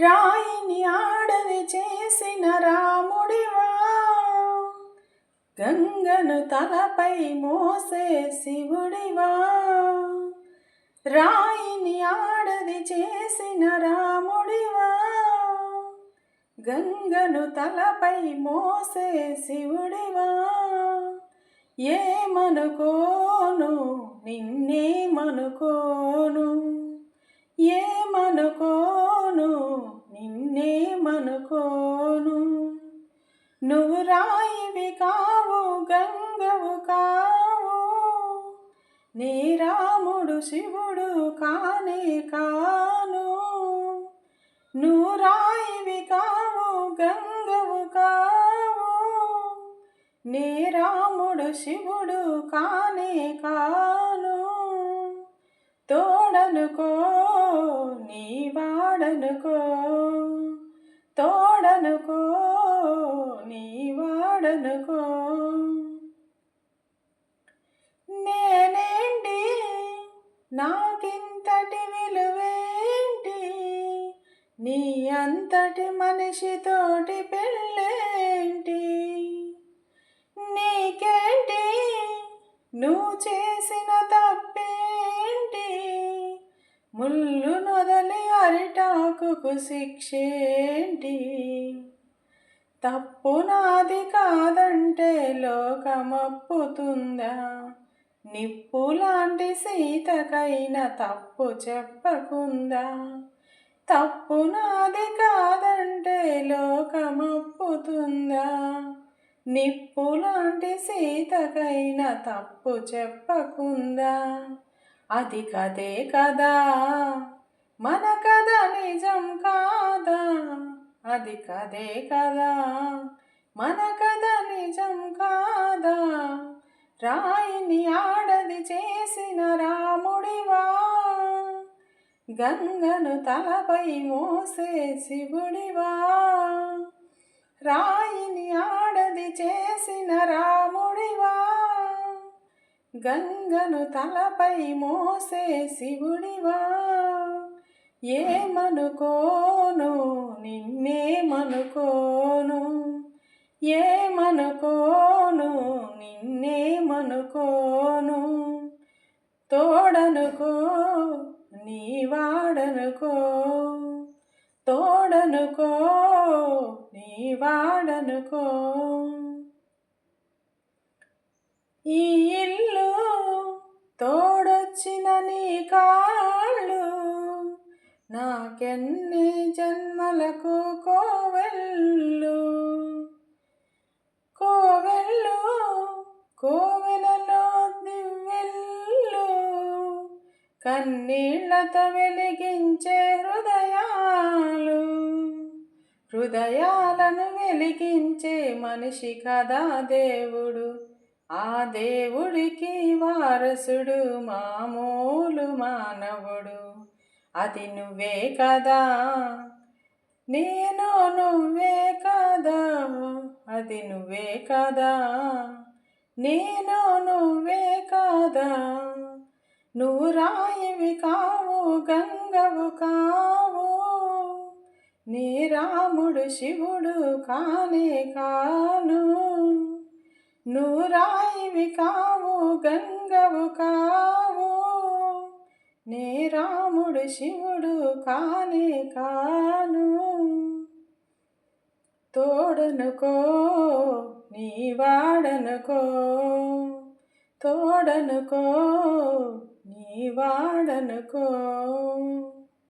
రాయిని ఆడది చేసిన రాముడివా? గంగను తలపై మోసే శివుడివా? రాయిని ఆడది చేసిన రాముడివా? గంగను తలపై మోసే శివుడివా? ఏమనుకోను నిన్నేమనుకోను? అనుకోను. నువ్వు రాయివి కావు గంగవు కావు. నీ రాముడు శివుడు కానే కాను. నువ్వు రాయివి కావు గంగవు కావు. నీ రాముడు శివుడు కా కనుకో నేనేంటి? నాకింతటి విలువేంటి? నీ అంతటి మనిషితోటి పెళ్ళేంటి? నీకేంటి? నువ్వు చేసిన తప్పేంటి? ముళ్ళు నొదలి అరిటాకుకు శిక్షేంటి? తప్పు నాది కాదంటే లోకమప్పుతుందా? నిప్పు లాంటి సీతకైన తప్పు చెప్పకుందా? తప్పు నాది కాదంటే లోకమప్పుతుందా? నిప్పు లాంటి సీతకైన తప్పు చెప్పకుందా? అది కదే కదా? మన కథ నిజం కాదా? అది కదే కదా? మన కథ నిజం కాదా? రాయిని ఆడది చేసిన రాముడివా? గంగను తలపై మోసే శివుడివా? రాయిని ఆడది చేసిన రాముడివా? గంగను తలపై మోసే శివుడివా? ఏమనుకోను? నిన్నేమనుకోను? ఏమనుకోను? నిన్నేమనుకోను? తోడనుకో నీ వాడనుకో తోడనుకో నీ వాడనుకో ఈ ఇల్లు మాకెన్ని జన్మలకు కోవెల్లు కోవెల్లు కోవెలలో దివ్వెల్లు కన్నీళ్ళతో వెలిగించే హృదయాలు. హృదయాలను వెలిగించే మనిషి కదా దేవుడు. ఆ దేవుడికి వారసుడు మాము. అది నువ్వే కదా. నేను నువ్వే కదా. అది నువ్వే కదా. నేను నువ్వే కదా. నువ్వు రాయివి కావు గంగవు కావు. నీ రాముడు శివుడు కానే కాను. నువ్వు రాయివి కావు గంగవు కావు. నే రాముడు శివుడు కానే కాను. తోడనుకో నీ వాడనుకో. తోడనుకో నీ వాడనుకో.